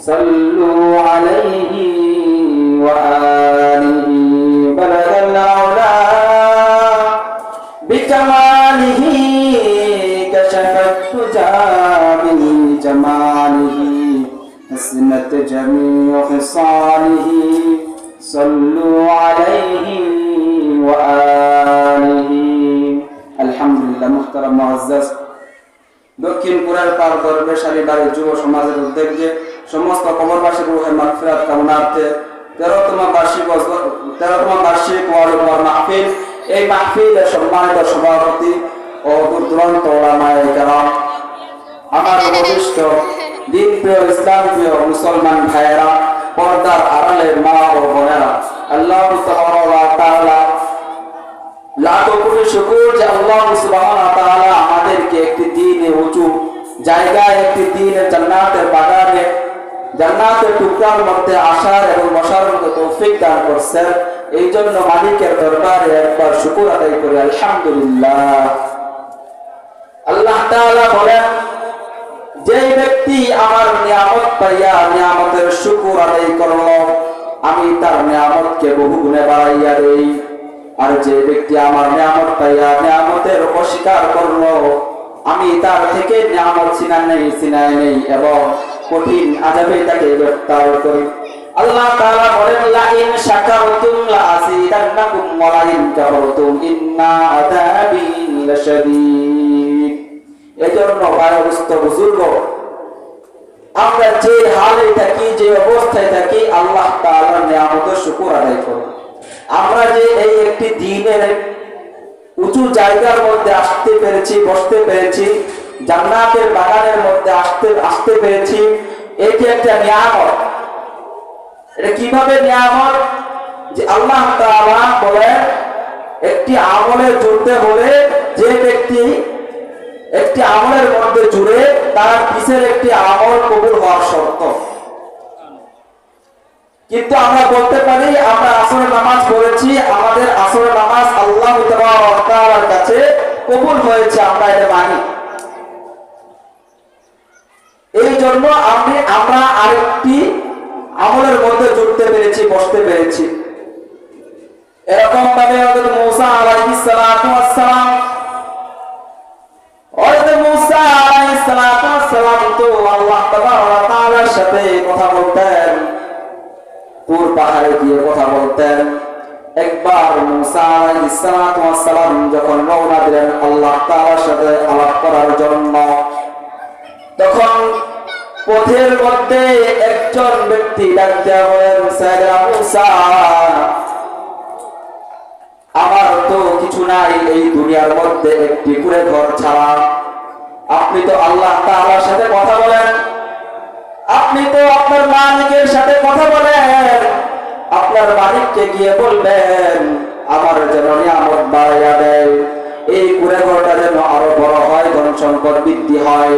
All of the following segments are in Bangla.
صلوا عليه وآله بلغ العلا بكماله كشف الدجى بجماله حسنت جميع خصاله صلوا عليه وآله الحمد لله محترم معزز দক্ষিণপুরের পার দরবেশালী বাড়ির যুব সমাজের উদ্যোগে সমস্ত কবরবাসী রুহে মাগফিরাত কামনার্থে তেরোতম বার্ষিক তেরোতম বার্ষিক ওয়ার্ল্ড ওয়ার মাহফিল। এই মাহফিলের সম্মানিত সভাপতি ও দূর দূরান্ত ওলামায়ে কেরাম, আমার উপদিষ্ট দিন প্রিয় ইসলাম প্রিয় মুসলমান ভাইয়েরা, পর্দার আড়ালের মা ও বোনেরা, আল্লাহ তাআলা লাখো শুকুর যে আল্লাহ সুবহানাহু তাআলা আমাদেরকে একটি দিনে উঁচু জায়গায়, একটি দিনের জান্নাতের বাগানে জান্নাতের টুকরার মধ্যে আসার এবং বসার মতো তৌফিক দান করছেন। এই জন্য মালিকের দরবারে একবার শুকুর আদায় করি, আলহামদুলিল্লাহ। আল্লাহ তাআলা বলেন যে ব্যক্তি আমার নিয়ামত পাইয়া নিয়ামতের শুকুর আদায় করল, আমি তার নিয়ামতকে বহু গুণে বাড়াইয়া দেই। আর যে ব্যক্তি আমার নিয়ামত পাইয়া নিয়ামতের অস্বীকার করল, আমি তার থেকে নিয়ামত ছিনাই নেই ছিনাই নেই, এবং কঠিন আজাবে তাকে গ্রেফতার করি। আল্লাহ তাআলা বলেন লা ইন শাকারতুম লা আযীদান্নাকুম ওয়া লা ইন কাফারতুম ইন্না আযাবি লাশাদীদ। এজন্য বুজুর্গ, আমরা যে হালে থাকি, যে অবস্থায় থাকি, আল্লাহ তাআলার শুকর আদায় করব আমরা যে এই একটি দিনের উঁচু জায়গার মধ্যে আসতে পেরেছি, বসতে পেরেছি জান্নাতের বাগানের মধ্যে আসতে আসতে পেরেছি। এটি একটা নিয়ামত। এটা কীভাবে নিয়ামত? যে আল্লাহ তাআলা বলেন, একটি আমলে জুড়তে হলে যে ব্যক্তি একটি আমলের মধ্যে জুড়ে, তার পিছের একটি আমল কবুল হওয়ার শর্ত। কিন্তু আমরা বলতে পারি, আমরা আসরের নামাজ পড়েছি, আমাদের আসরের নামাজ আল্লাহ কাছে কবুল হয়েছে, আমরা এটা মানি এই জন্য আমি আমরা আরেকটি আমলের মধ্যে জুড়তে পেরেছি, বসতে পেরেছি। এরকম ভাবে হযরত মূসা আলাইহিস সালাতু ওয়াস সালাম হযরত মূসা আলাইহিস সালাতু ওয়াস সালাম তো আল্লাহ তাআলা তাআলার সাথে কথা বলতেন পাহাড়ে গিয়ে কথা বলতেন। একবার মূসা আলাইহিস সালাতু ওয়াস সালাম যখন রওনা দিলেন আল্লাহ তাআলার সাথে আলাপ করার জন্য, তখন পথের মধ্যে একজন ব্যক্তি ডাকতে বলেন আমার তো কিছু নাই এই দুনিয়ার মধ্যে একটি কুড়ে ঘর ছাড়া। আপনি তো আল্লাহ তাআলার সাথে কথা বলেন। আপনি তো আপনার মালিকের সাথে কথা বলেন। আপনার মালিককে গিয়ে বলবেন, আমার যেন নিয়ামত বাড়াইয়া দেয়। এই কুড়ে ঘরটা যেন আরও বড় হয়, ধন সম্পদ বৃদ্ধি হয়।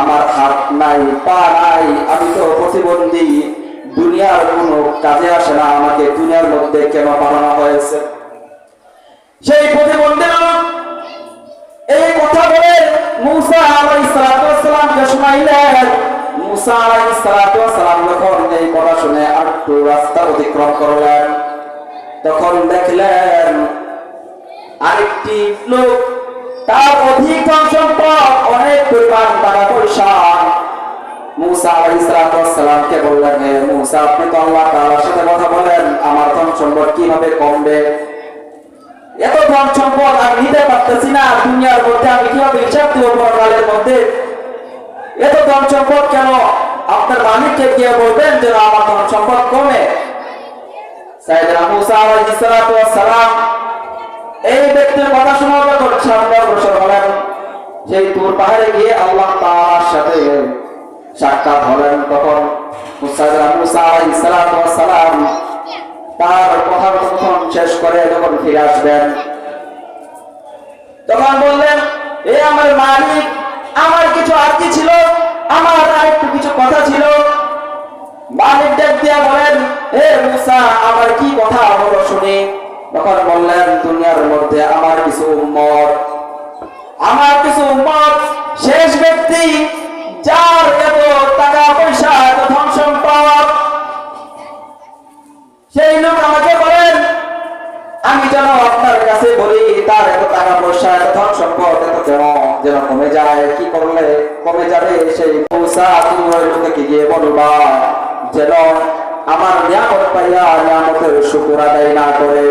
আমার হাত নাই, পা নাই, আমি তো প্রতিবন্ধী। দুনিয়ার কোনো কাজে আসে না আমাকে, দুনিয়ার মধ্যে কেন পাঠানো হয়েছে? সেই প্রতিবন্ধী এই কথা বলে মুসা সালামকে মুসা সালাম যখন এই কথা শুনে একটু রাস্তা অতিক্রম করলেন, তখন দেখলেন আরেকটি লোক তার অধিক ধন সম্পদ অনেক পরিমাণ টাকা পয়সা। কমবে? এত ধন সম্পদ দুনিয়ার মধ্যে আমি কীভাবে হিসাব এত ধন কেন? আপনার মালিককে গিয়ে বলবেন যেন আমার ধন সম্পদ কমে। সাইয়েদনা মুসা আলাইহিস সালাম এই ব্যক্তির কথা শোনার যখন সামনে অগ্রসর হলেন সেই তুর পাহাড়ে গিয়ে আল্লাহ তার সাথে সাক্ষাৎ হলেন তখন সালাম তার কথোপকথন শেষ করে যখন ফিরে আসবেন, তখন বললেন, এ আমার মালিক, আমার কিছু আর্জি ছিল, আমার আর একটু কিছু কথা ছিল। মালিক ডাক দিয়া বলেন, হে মুসা, আমার কি কথা বলো শুনি? তখন বললেন, দুনিয়ার মধ্যে আমার কিছু উম্মত, আমার কিছু উম্মত, শেষ ব্যক্তি যার এত টাকা পয়সা, এত ধন সম্পদ। সেই লোক আমাকে বলেন, আমি যেন আপনার কাছে বলি, তার এত টাকা পয়সা, এত ধন সম্পদ, এত যেন যেন কমে যায়, কি করলে কমে যাবে সেই পয়সা তুমি ওই লোককে গিয়ে বলবা? যেন আমার নিয়ামত পাইয়া নিয়ামতের শুকুর আদায় না করে।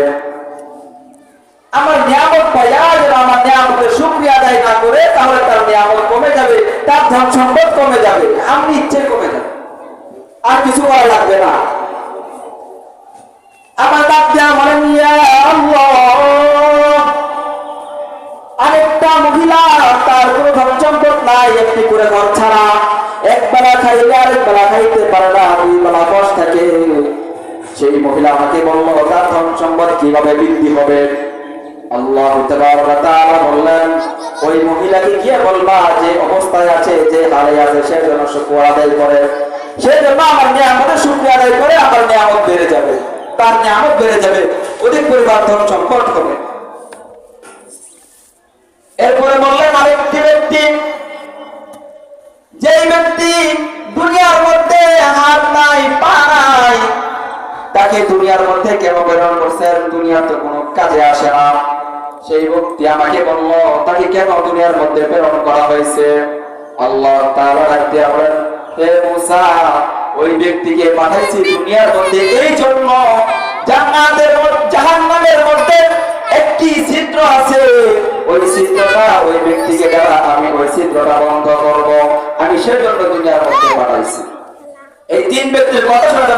আমার নিয়ামত পাইয়া যেন আমার নিয়ামতের শুক্রিয়া আদায় না করে, তাহলে তার নিয়ামত কমে যাবে, তার ধন সম্পদ কমে যাবে আমি ইচ্ছে কমে যাবে। আর কিছু করা লাগবে না। আমার বলেন আরেকটা মহিলা, তার কোনো ধন সম্পদ নাই, একটি করে ঘর ছাড়া। একবেলা খাইলে আরেক বেলা খাইতে পারে না, দুই বেলা থাকে। সেই মহিলা আমাকে বলল, তার ধন সম্পদ কীভাবে বৃদ্ধি হবে? আল্লাহ বললেন, ওই মহিলাকে গিয়ে বলবা যে অবস্থায় আছে, যে হারে আছে, সে যেন শুক্র আদায় করে। সে জন্য আমার নিয়ামতের শুক্র আদায় করে, আমার নিয়ামত বেড়ে যাবে। তার নিয়ামত বেড়ে যাবে, অধিক পরিবার ধন সম্পদ হবে। এরপরে বললেন আরেকটি ব্যক্তি, যেই ব্যক্তি দুনিয়ার মধ্যে হাত নাই, পা নাই, তাকে দুনিয়ার মধ্যে কেন প্রেরণ করছেন? দুনিয়া তো কোনো কাজে আসে না। সেই ব্যক্তি আমাকে বলল, তাকে কেন দুনিয়ার মধ্যে প্রেরণ করা হয়েছে? আল্লাহ হে মুসা, ওই ব্যক্তিকে পাঠাইছি দুনিয়ার মধ্যে। এই জন্য একটি আছে। ওই ওই ব্যক্তিকে আমি ওই ছিদ্রটা বন্ধ করব। আমি দুনিয়ার মধ্যে পাঠাইছি। এই তিন ব্যক্তির কথা শুনে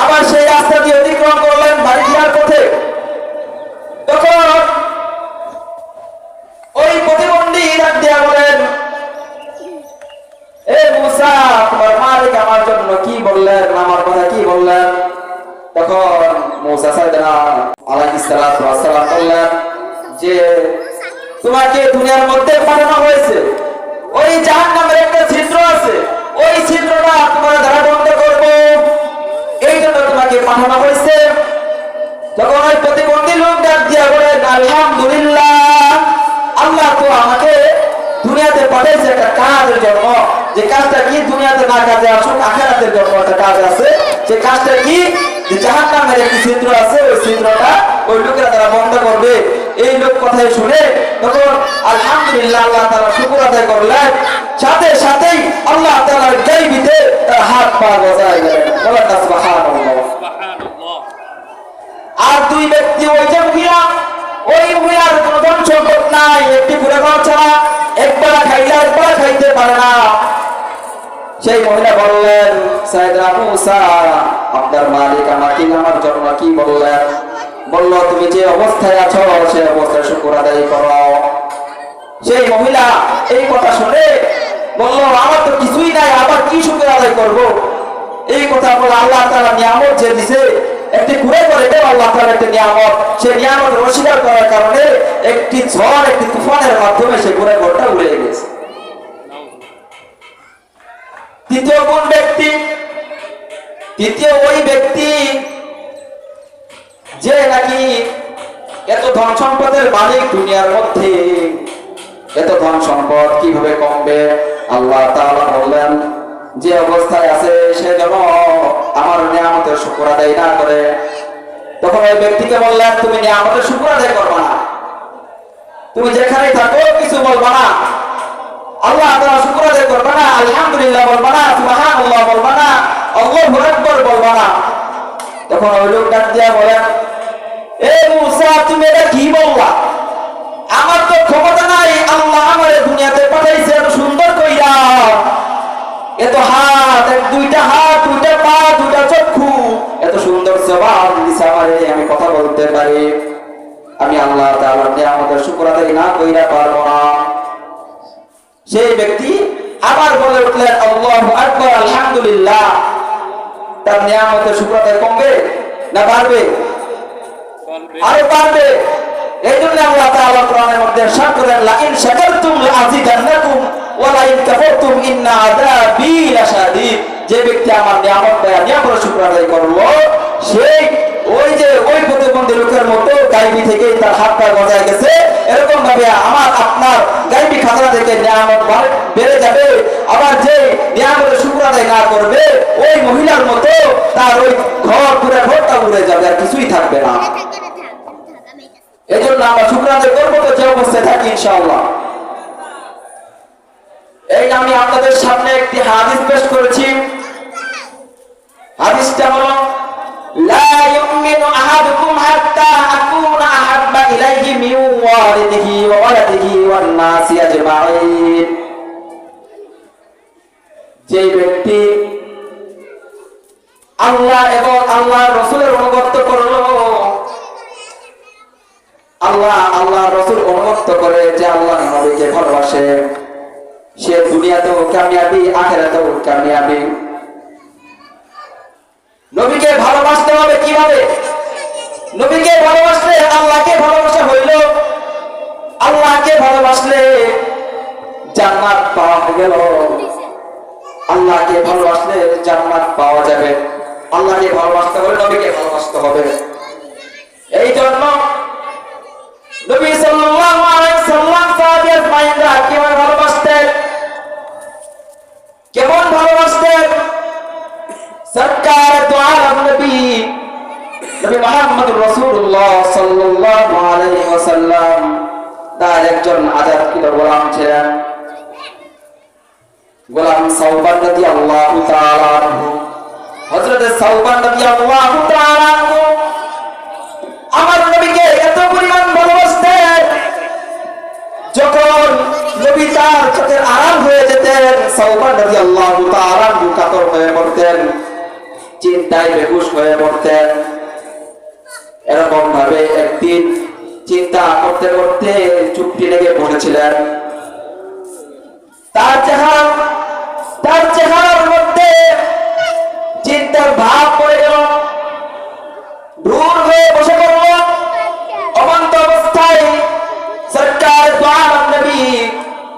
আবার সেই রাস্তা দিয়ে অতিক্রম করলেন বাড়ি ফেরার পথে। তখন ওই প্রতিবন্ধী ডাক দিয়া বলেন, এ বললেন? তখন যে তোমাকে দুনিয়ার মধ্যে হয়েছে। ওই একটা ছিদ্র আছে। ওই তোমার পাঠানো হয়েছে। তখন ওই প্রতিবন্ধী লোক ডাক দিয়া বলেন আলহামদুলিল্লাহ, আল্লাহ তো আমাকে দুনিয়াতে পাঠাইছে একটা কাজের যে কাজটা কি দুনিয়াতে না কাজে আসুক একটা কাজ আছে। যে কাজটা কি? যে জাহান্নামের একটি ছিদ্র আছে, ওই ছিদ্রটা ওই লোকেরা তারা বন্ধ করবে। এই লোক কথাই শুনে তখন আলহামদুলিল্লাহ আল্লাহ তারা শুকুর আদায় করলেন। সাথে সাথেই আল্লাহ তাআলার গাইবিতে তার হাত পা গজায় গেলেন আর দুই ব্যক্তি ওই যে মহিলা ওই মহিলার কোন ধন সম্পদ নাই একটি ঘুরে ঘর ছাড়া একবার খাইলে একবার খাইতে পারে না। সেই মহিলা বললেন সাইদরা মুসা আপনার মালিক আমাকে আমার জন্য কি বললেন? বলল তুমি যে অবস্থায় আছো সেই অবস্থায় শুকুর আদায় করো। সেই মহিলা এই কথা শুনে বলল, আমার তো কিছুই নাই, আবার কি শুকুর আদায় এই কথা বলে আল্লাহ তাআলা নিয়ামত যে দিছে, একটি ঘুরে করে দেব আল্লাহ একটা নিয়ামত। নিয়ামত অস্বীকার করার কারণে একটি ঝড়, একটি তুফানের মাধ্যমে ঘুরে ঘরটা উড়ে গেছে। তৃতীয় কোন ব্যক্তি? তৃতীয় ওই ব্যক্তি যে নাকি এত ধন সম্পদের মালিক দুনিয়ার মধ্যে। এত ধন সম্পদ কীভাবে কমবে? আল্লাহ বললেন, যে অবস্থায় আছে সে যেন আমার নিয়ামতের শুকর আদায় না করে। তখন ওই ব্যক্তিকে বললেন, তুমি নিয়ামতের শুকর আদায় করবে না। তুমি যেখানেই থাকো কিছু বলবা না। আল্লাহ তাআলা শুকর আদায় করবে না, আলহামদুলিল্লাহ বলবা না, সুবহানাল্লাহ বলবা না, আল্লাহু আকবার বলবা না। তখন ওই লোক ডাক দিয়া বলেন, এ মুসা, তুমি এটা কি বললা? আমার তো ক্ষমতা নাই আল্লাহ আমার দুনিয়াতে পাঠাইছে এত সুন্দর কইরা। এত হাত এক দুইটা হাত দুইটা পা দুইটা চক্ষু। এত সুন্দর জবান দিছে আমারে আমি কথা বলতে পারি। আমি আল্লাহ তাআলার নিয়ামতের শুকর আদায় না কইরা পারব না। সেই ব্যক্তি আবার বলে উঠলেন আল্লাহু আকবার আলহামদুলিল্লাহ। তার নিয়ামতের শুক্রতা কমবে না বাড়বে? আরও বাড়বে। এই জন্য আল্লাহ তাআলা কোরআনের মধ্যে করেন লা ইন শাকারতুম লা আযিদান্নাকুম ওয়া লা ইন কাফারতুম ইন্না আযাবি লাশাদীদ। যে ব্যক্তি আমার নিয়ামত নিয়ামতের শুকর আদায় করল সেই ওই যে ওই প্রতিবন্ধী লোকের মতো গাইবি থেকে তার গজায় গেছে। এরকম ভাবে আমার আপনার গাইবি খাজনা থেকে নিয়ামত বেড়ে যাবে। আবার যে নিয়ামতের শুকর আদায় না করবে, ওই মহিলার মতো তার ওই ঘর পুরো ঘরটা উড়ে যাবে, আর কিছুই থাকবে না। এই জন্য আমরা শুক্রান্তে করব তো যে অবস্থায় থাকি, ইনশাআল্লাহ। এই আমি আপনাদের সামনে একটি হাদিস পেশ করেছি। হাদিসটা হলো যে ব্যক্তি আল্লাহ এবং আল্লাহর রাসূলের অনুগত করল আল্লাহ আল্লাহ রসুল অনুমত করে যে আল্লাহ নবীকে ভালোবাসে। সে দুনিয়াতেও কামিয়াবি, আখেরাতেও কামিয়াবি। নবীকে ভালোবাসতে হবে কীভাবে? নবীকে ভালোবাসলে আল্লাহকে ভালোবাসা হইল। আল্লাহকে ভালোবাসলে জান্নাত পাওয়া গেল। আল্লাহকে ভালোবাসলে জান্নাত পাওয়া যাবে। আল্লাহকে ভালোবাসতে হলে নবীকে ভালোবাসতে হবে। এই জন্য নবী সাল্লাল্লাহু আলাইহি সাল্লাম সাহাবী আজমাইনরা কেমন ভালোবাসতেন? কেমন ভালোবাসতেন? সরকার তো নবী নবী মুহাম্মদ রাসূলুল্লাহ সাল্লাল্লাহু আলাইহি ওয়াসাল্লাম, তার একজন আজাদকৃত গোলাম ছিলেন। গোলাম সাউবান রাদিয়াল্লাহু তাআলা হযরত সাউবান রাদিয়াল্লাহু তাআলা আমার নবীকে যখন নবী তার চোখের আরাম হয়ে যেতেন সাউবান নবী আল্লাহ আরাম কাতর হয়ে পড়তেন চিন্তায় বেহুশ হয়ে পড়তেন এরকম ভাবে একদিন চিন্তা করতে করতে চুপটি লেগে পড়েছিলেন তার চেহারা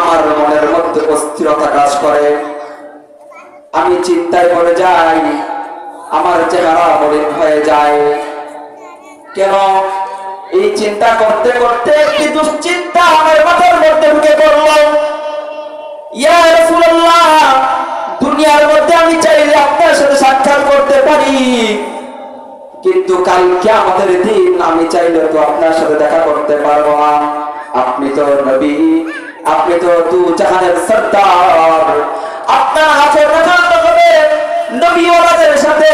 আমার মনের মধ্যে অস্থিরতা কাজ করে। আমি চিন্তায় পড়ে যাই, আমার চেহারা মলিন হয়ে যায়। কেন? এই চিন্তা করতে করতে একটি দুশ্চিন্তা আমার মাথার মধ্যে ঢুকে পড়ল। দুনিয়ার মধ্যে আমি চাইলে আপনার সাথে সাক্ষাৎ করতে পারি। কিন্তু কালকে আমাদের দিন, আমি চাইলে তো আপনার সাথে দেখা করতে পারব না। আপনি তো নবী। আপনি তো তু জাহানের সর্দার। আপনার হাসের নাসার তো হবে নবী ওলাদের সাথে,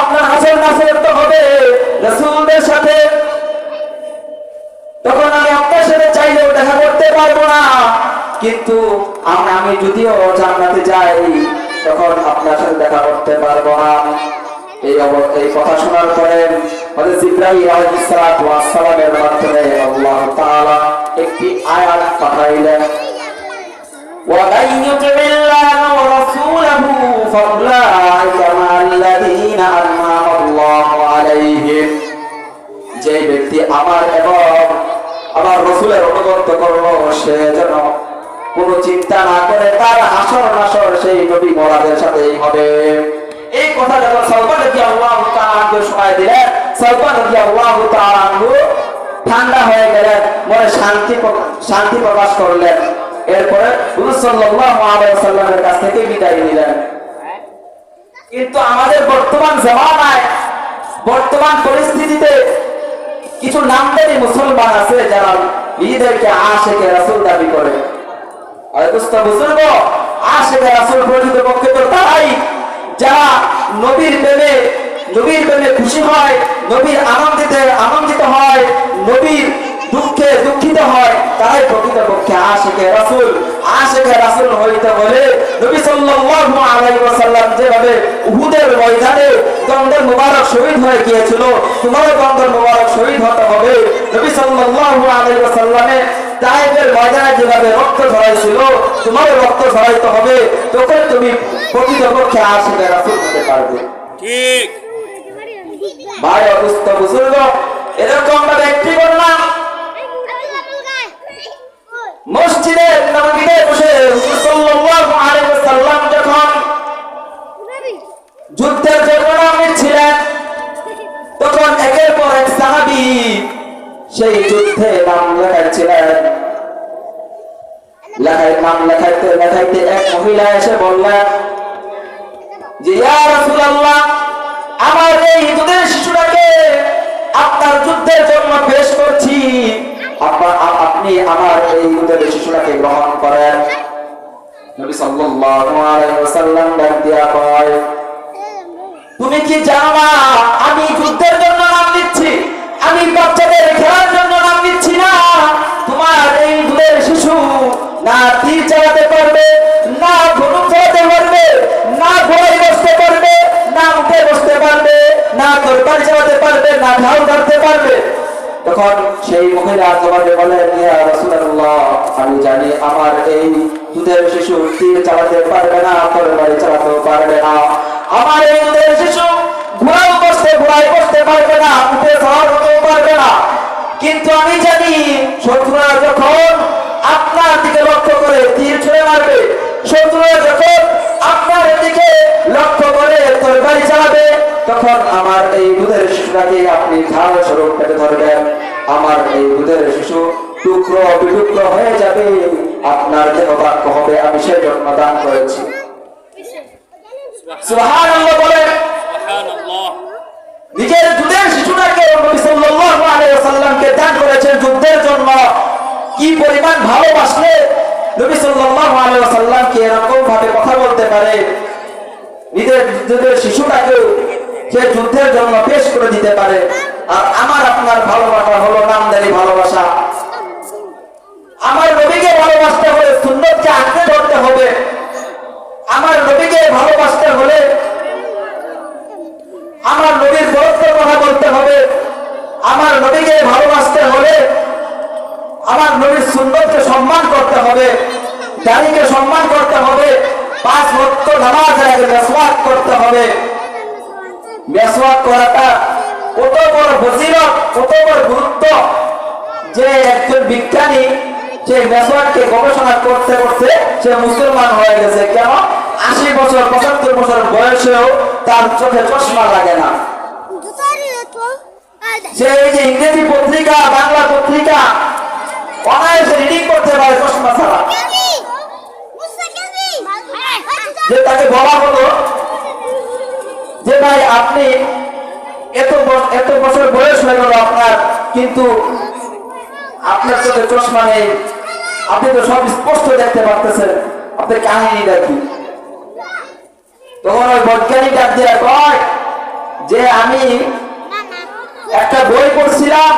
আপনার হাসের নাসের তো হবে, রসুলদের সাথে। তখন আমি আপনার সাথে চাইলেও দেখা করতে পারব না। কিন্তু আমি আমি যদিও জান্নাতে যাই, তখন আপনার সাথে দেখা করতে পারব না। এই এই কথা শোনার পরে হযরত ইব্রাহিম আলাইহিস সালামের মাধ্যমে আল্লাহ তাআলা একটি আয়াত পাঠাইলেন ومن يطع الله ورسوله فاولئك مع الذين انعم الله عليهم যে ব্যক্তি আমার এবং আমার রসুলের অনুগত করলো সে যেন কোনো চিন্তা না করে তার হাসর নাসর সেই নবী মোরাদের সাথেই হবে এই কথা যখন সালমান রাজি আল্লাহ তাআলাকে শোনায় দিলেন সালমান রাজি আল্লাহ তাআলাহু ঠান্ডা হয়ে গেলেন মনে শান্তি শান্তি প্রকাশ করলেন। এরপরে ওয়াসাল্লামের কাছ থেকে বিদায় নিলেন। কিন্তু আমাদের বর্তমান জামানায়, বর্তমান পরিস্থিতিতে কিছু নামদারি মুসলমান আছে যারা নিজেদেরকে আশেকে রাসূল দাবি করে। বুঝলবো আশেকে রাসূল প্রকৃত পক্ষে যারা নবীর প্রেমে নবীর প্রেমে খুশি হয়, নবীর আনন্দিতে আনন্দিত হয়, নবীর দুঃখে দুঃখিত হয়, তারাই প্রকৃতপক্ষে আশেকে রাসূল। আশেকে রাসূল হইতে বলে নবী ওয়াসাল্লাম যেভাবে উহুদের ময়দানে দ্বন্দ্বের মুবারক শহীদ হয়ে গিয়েছিল, তোমারও দ্বন্দ্বের মুবারক শহীদ হতে হবে। নবী সাল্লাল্লাহু আলাইহি ওয়াসাল্লামের তাইফের ময়দানে যেভাবে রক্ত ঝরাইছিল, তোমারও রক্ত ঝরাইতে হবে, তখন তুমি প্রকৃতপক্ষে আশেকে রাসুল হতে পারবে। ঠিক। ভাই অবস্থ বুঝল এরকম ভাবে একটি সাহাবী সেই নাম নাম লেখাইতে লেখাইতে এক মহিলা এসে যে আমার এই দুধের আপনা- আপ- আপনি আমার এই দুধের শিশুটাকে গ্রহণ করেন। নবী সাল্লাল্লাহু আলাইহি ওয়াসাল্লাম ডাক দিয়া কয়, তুমি কি জানো না আমি যুদ্ধের জন্য নাম দিচ্ছি আমি বাচ্চাদের খেলার জন্য নাম দিচ্ছি না? তোমার এই দুধের শিশু না তীর চালাতে পারবে, না ধনুক চালাতে পারবে, না ঘোড়ায় বসতে পারবে, না উঠে বসতে পারবে, না তরকারি চালাতে পারবে, না ঢাল ধরতে পারবে। তখন সেই মহিলা তোমাকে বলেন রাসূলুল্লাহ, আমি জানি আমার এই দুধের শিশু তীর চালাতে পারবে না তরবারি চালাতেও পারবে না। আমার এই দুধের শিশু ঘোড়াও বসতে ঘোড়ায় বসতে পারবে না, উঠে সওয়ার হতেও পারবে না। কিন্তু আমি জানি, শত্রুরা যখন আপনার দিকে লক্ষ্য করে তীর ছুঁড়ে মারবে শত্রুরা যখন আপনার দিকে লক্ষ্য করে তরবারি চালাবে তখন আমার এই দুধের শিশুটাকে আপনি ঢাল স্বরূপ পেটে ধরবেন। আমার এই দুধের শিশু টুকরো বিটুকরো হয়ে যাবে। আপনার দেহ হবে আমি সেই জন্য দান করেছি। সুবহানাল্লাহ বলেন। সুবহানাল্লাহ। নিজের দুধের শিশুটাকে নবী সাল্লাল্লাহু আলাইহি ওয়াসাল্লামকে দান করেছেন যুদ্ধের জন্য। কি পরিমাণ ভালোবাসলে নবী সাল্লাল্লাহু আলাইহি ওয়াসাল্লামকে এরকম ভাবে কথা বলতে পারে? নিজের দুধের শিশুটাকে সে যুদ্ধের জন্য পেশ করে দিতে পারে। আর আমার আপনার ভালোবাসা হলো নামদারি ভালোবাসা। আমার নবীকে ভালোবাসতে হলে সুন্নতকে আঁকড়ে ধরতে হবে। আমার নবীকে ভালোবাসতে হলে আমার নবীর বরত্বের কথা বলতে হবে। আমার নবীকে ভালোবাসতে হলে আমার নবীর সুন্দরকে সম্মান করতে হবে দাড়িকে সম্মান করতে হবে পাঁচ ভক্ত নামাজের আগে মেসওয়াক করতে হবে। মেসওয়াক করাটা কত বড় ফজিলত কত বড় গুরুত্ব যে একজন বিজ্ঞানী যে মেসওয়াককে গবেষণা করতে করতে সে মুসলমান হয়ে গেছে। কেন? আশি বছর পঁচাত্তর বছর বয়সেও তার চোখে চশমা লাগে না। যে ইংরেজি পত্রিকা বাংলা পত্রিকা অনায়াসে রিডিং করতে পারে চশমা ছাড়া যে তাকে বলা হলো যে, ভাই, আপনি এত এত বছর বয়স হয়ে গেল আপনার, কিন্তু আপনার চোখে চশমা নেই। আপনি তো সব স্পষ্ট দেখতে পারতেছেন। আপনার কাহিনী দেখি। তখন ওই বৈজ্ঞানিক ডাক দিয়ে কয়, যে আমি একটা বই পড়ছিলাম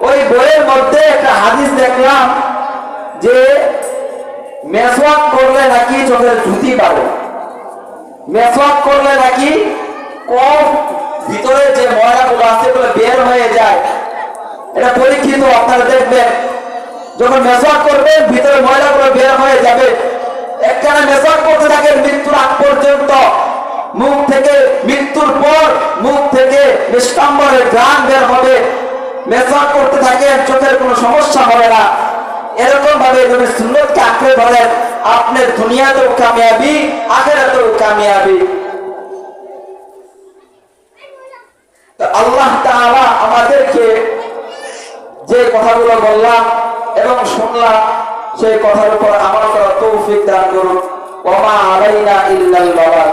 ওই বইয়ের মধ্যে একটা হাদিস দেখলাম যে মেসওয়াক করলে নাকি চোখের ধুতি পাবে মেসওয়াক করলে নাকি কম ভিতরে যে ময়লাগুলো আছে এগুলো বের হয়ে যায়। এটা পরীক্ষিত আপনারা দেখবেন। যখন মেসওয়াক করবেন, ভিতরে ময়লাগুলো বের হয়ে যাবে। একখানে মেসওয়াক করতে থাকেন, মৃত্যুর আগ পর্যন্ত। মুখ থেকে মৃত্যুর পর মুখ থেকে নিষ্কাম্বরের গান বের হবে। মেসওয়াক করতে থাকেন চোখের কোনো সমস্যা হবে না। এরকম ভাবে নবী সুন্নতকে আঁকড়ে ধরেন, আপনার দুনিয়াতেও কামিয়াবি, আখেরাতেও কামিয়াবি। আল্লাহ তাআলা আমাদেরকে যে কথাগুলো বললাম এবং শুনলাম, সেই কথার উপর আমল করার তৌফিক দান করুন। ওমা আলাইনা ইল্লাল বালাগ।